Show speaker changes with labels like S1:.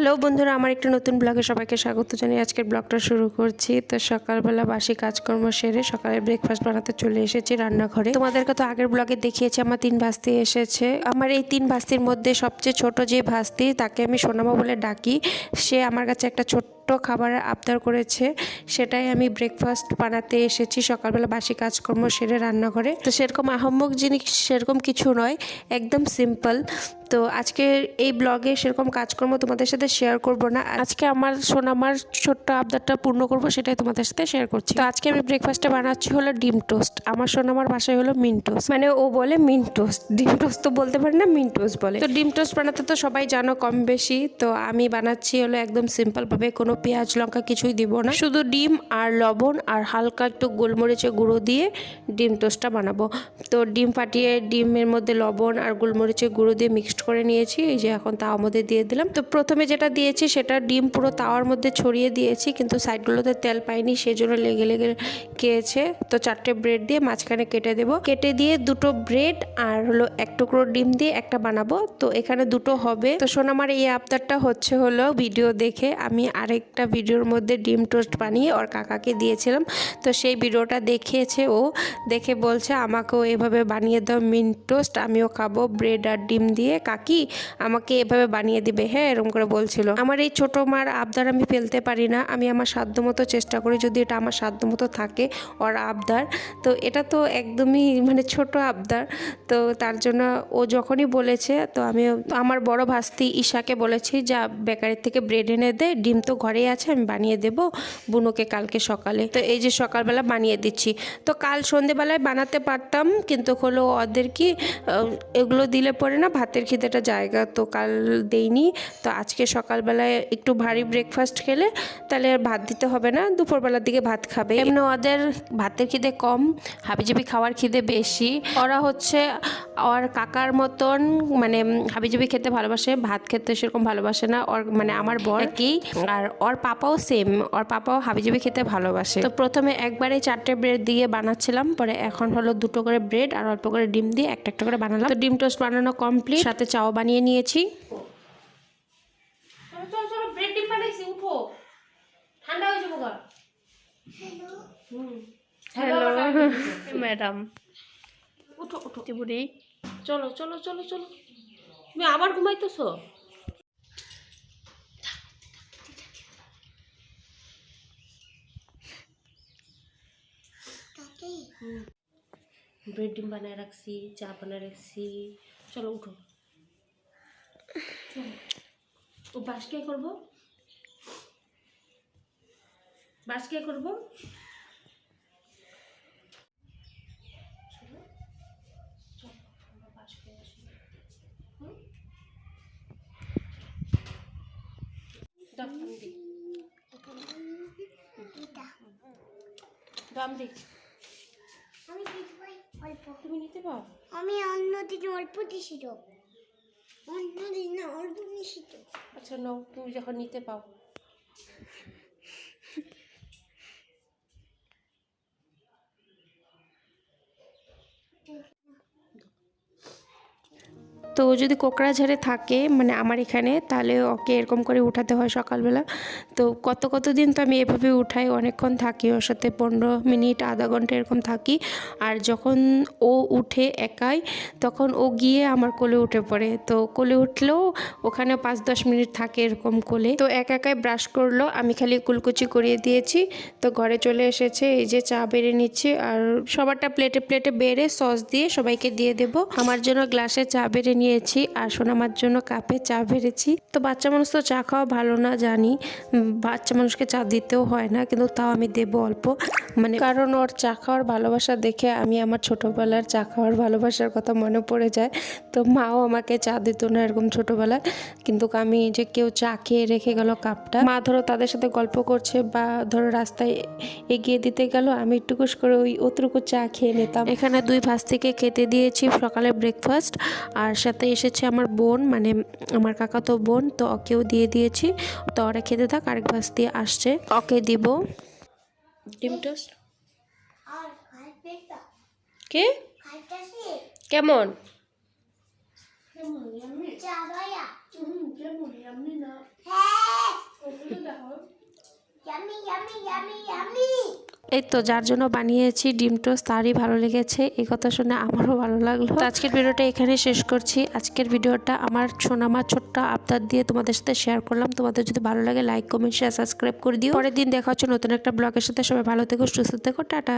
S1: Hello বন্ধুরা, আমার একটা নতুন ব্লগে সবাইকে স্বাগত জানিয়ে আজকের ব্লগটা শুরু করছি। তো সকালবেলা বাসি কাজকর্ম সেরে সকালে ব্রেকফাস্ট বানাতে চলে এসেছি রান্নাঘরে। তোমাদেরকে তো আগের ব্লগে দেখিয়েছি, আমার তিন ভাস্তি এসেছে। আমার এই তিন ভাস্তির মধ্যে সবচেয়ে ছোট যে ভাস্তি, তাকে আমি সোনামা বলে ডাকি। সে আমার কাছে একটা ছোট্ট খাবারের আবদার করেছে, সেটাই আমি ব্রেকফাস্ট বানাতে এসেছি। সকালবেলা বাসি কাজকর্ম সেরে রান্নাঘরে। তো সেরকম আহম্মক জিনিস সেরকম কিছু নয়, একদম সিম্পল তো আজকে এই ব্লগে সেরকম কাজকর্ম তোমাদের সাথে শেয়ার করব না। আজকে আমার সোনামার ছোট্ট আবদারটা পূর্ণ করব, সেটাই তোমাদের সাথে শেয়ার করছি। তো আজকে আমি ব্রেকফাস্টে বানাচ্ছি হলো ডিম টোস্ট আমার সোনামার বাসায় হলো মিন টোস্ট মানে ও বলে মিন টোস্ট ডিম টোস্ট তো বলতে পারে না, মিন টোস্ট বলে। তো ডিম টোস্ট বানাতে তো সবাই জানো কম বেশি। তো আমি বানাচ্ছি হলো একদম সিম্পলভাবে কোনো পেঁয়াজ, লঙ্কা কিছুই দিব না। শুধু ডিম আর লবণ আর হালকা একটু গোলমরিচের গুঁড়ো দিয়ে ডিম টোস্টটা বানাবো। তো ডিম ফাটিয়ে ডিমের মধ্যে লবণ আর গোলমরিচের গুঁড়ো দিয়ে মিক্সড করে নিয়েছি। এই যে এখন তাওয়ার মধ্যে দিয়ে দিলাম। তো প্রথমে যেটা দিয়েছি সেটা ডিম পুরো তাওয়ার মধ্যে ছড়িয়ে দিয়েছি, কিন্তু সাইডগুলোতে তেল পাইনি, সেজন্য লেগে লেগে গিয়েছে। তো চারটে ব্রেড দিয়ে মাঝখানে কেটে দেবো। কেটে দিয়ে দুটো ব্রেড আর হলো এক টুকরো ডিম দিয়ে একটা বানাবো। তো এখানে দুটো হবে। তো সোনামার এই আবদারটা হচ্ছে হলো ভিডিও দেখে আমি আরেকটা ভিডিওর মধ্যে ডিম টোস্ট বানিয়ে ওর কাকাকে দিয়েছিলাম। তো সেই ভিডিওটা দেখিয়েছে ও, দেখে বলছে আমাকেও এভাবে বানিয়ে দাও মিন টোস্ট, আমিও খাব ব্রেড আর ডিম দিয়ে। কাকি, আমাকে এভাবে বানিয়ে দিবে। হ্যাঁ এরকম করে বলছিল। আমার এই ছোটো মার আবদার আমি ফেলতে পারি না। আমি আমার সাধ্যমতো চেষ্টা করি, যদি এটা আমার সাধ্যমতো থাকে ওর আবদার। তো এটা তো একদমই মানে ছোট আবদার। তো তার জন্য ও যখনই বলেছে, তো আমি আমার বড় ভাস্তি ঈশাকে বলেছি, যা বেকারির থেকে ব্রেড এনে দে, ডিম তো ঘরেই আছে আমি বানিয়ে দেব। বুনোকে কালকে সকালে। তো এই যে সকালবেলা বানিয়ে দিচ্ছি। তো কাল সন্ধেবেলায় বানাতে পারতাম কিন্তু হলো ওদের কি এগুলো দিলে পরে না ভাতের খিদেটা জায়গা তো কাল দেইনি। তো আজকে সকালবেলায় একটু ভারী ব্রেকফাস্ট খেলে তাহলে আর ভাত দিতে হবে না দুপুরবেলার দিকে ভাত খাবে। এমনি ওদের ভাতের খিদে কম হাবিজাবি খাওয়ার খিদে বেশি। ওরা হচ্ছে ওর কাকার মতন মানে হাবিজাবি খেতে ভালোবাসে ভাত খেতে সেরকম ভালোবাসে না ওর মানে আমার বর কি আর ওর পাপাও সেম ওর পাপাও হাবিজাবি খেতে ভালোবাসে। তো প্রথমে একবারে চারটে ব্রেড দিয়ে বানাচ্ছিলাম পরে এখন হলো দুটো করে ব্রেড আর অল্প করে ডিম দিয়ে একটা একটা করে বানালাম। তো ডিম টোস্ট বানানো কমপ্লিট সাথে চাও বানিয়ে নিয়েছি। চলো চলো চলো ব্রেড ডিম বানাইছি উঠো। ঠান্ডা হয়ে যাব হ্যালো
S2: ম্যাডাম
S1: উঠো উঠো।
S2: ত্রিপুরি
S1: চলো চলো চলো চলো। তুমি আবার ঘুমাইতেছো? ব্রেড ডিম বানায় রাখছি চা বানায় রাখছি। চলো উঠো। ও বাস কে করব? বাস কে করব। চলো, আমরা বাস করে আসি। হুম? দাও, আমি দিই। দাও, আমি দিই।
S3: আমি দেখবই অল্প
S1: তুমি নিতে পারো?
S3: আমি অন্য দিন অল্প দিছিল অন্যদিন না অল্প দিছিল
S1: আচ্ছা নাও তুমি যখন নিতে পাও তো যদি কোকড়াঝাড়ে থাকে মানে আমার এখানে, তাহলে ওকে এরকম করে উঠাতে হয় সকালবেলা। তো কত কত দিন তো আমি এভাবে উঠাই, অনেকক্ষণ থাকি ওর সাথে, পনেরো মিনিট, আধা ঘণ্টা এরকম থাকি। আর যখন ও উঠে একাই, তখন ও গিয়ে আমার কোলে উঠে পড়ে। তো কোলে উঠলেও ওখানে পাঁচ দশ মিনিট থাকে এরকম কোলে। তো একা একাই ব্রাশ করল, আমি খালি কুলকুচি করিয়ে দিয়েছি। তো ঘরে চলে এসেছে, এই যে চা বেড়ে নিচ্ছি। আর সবারটা প্লেটে প্লেটে বেড়ে সস দিয়ে সবাইকে দিয়ে দেব। আমার জন্য গ্লাসে চা বেড়ে নিয়েছি আর সোনামার জন্য কাপে চা বেড়েছি তো বাচ্চা মানুষ তো চা খাওয়া ভালো না, জানি। বাচ্চা মানুষকে চা দিতেও হয় না, কিন্তু তাও আমি দেব অল্প। মানে কারণ ওর চা খাওয়ার ভালোবাসা দেখে আমি আমার ছোটোবেলার চা খাওয়ার ভালোবাসার কথা মনে পড়ে যায়। তো মাও আমাকে চা দিত না এরকম ছোটোবেলায়। কিন্তু আমি যে কেউ চা খেয়ে রেখে গেল কাপটা, মা ধরো তাদের সাথে গল্প করছে বা ধরো রাস্তায় এগিয়ে দিতে গেল, আমি একটুকুস করে ওই অতটুকু চা খেয়ে নিতাম। এখানে দুই ভাস থেকে খেতে দিয়েছি সকালে ব্রেকফাস্ট আর সাথে এসেছে আমার বোন মানে আমার কাকা তো বোন তো ওকেও দিয়ে দিয়েছি। তো ওরা খেতে থাক আরেক ভাস দিয়ে আসছে। ওকে দিব। ডিম টোস্ট? কে? কেমন
S3: চা ভাইয়া হ্যাঁ আমি আমি
S1: এই তো যার জন্য বানিয়েছি ডিম টোস্ট, তারই ভালো লেগেছে। এই কথা শুনে আমারও ভালো লাগল। আজকের ভিডিওটা এখানে শেষ করছি। আজকের ভিডিওটা আমার সোনামা ছোট্ট আবদার দিয়ে তোমাদের সাথে শেয়ার করলাম। তোমাদের যদি ভালো লাগে লাইক কমেন্ট শেয়ার সাবস্ক্রাইব করে দিও। পরের দিন দেখা হচ্ছে নতুন একটা ব্লগের সাথে। সবাই ভালো থেকো, সুস্থ থেকো, টাটা।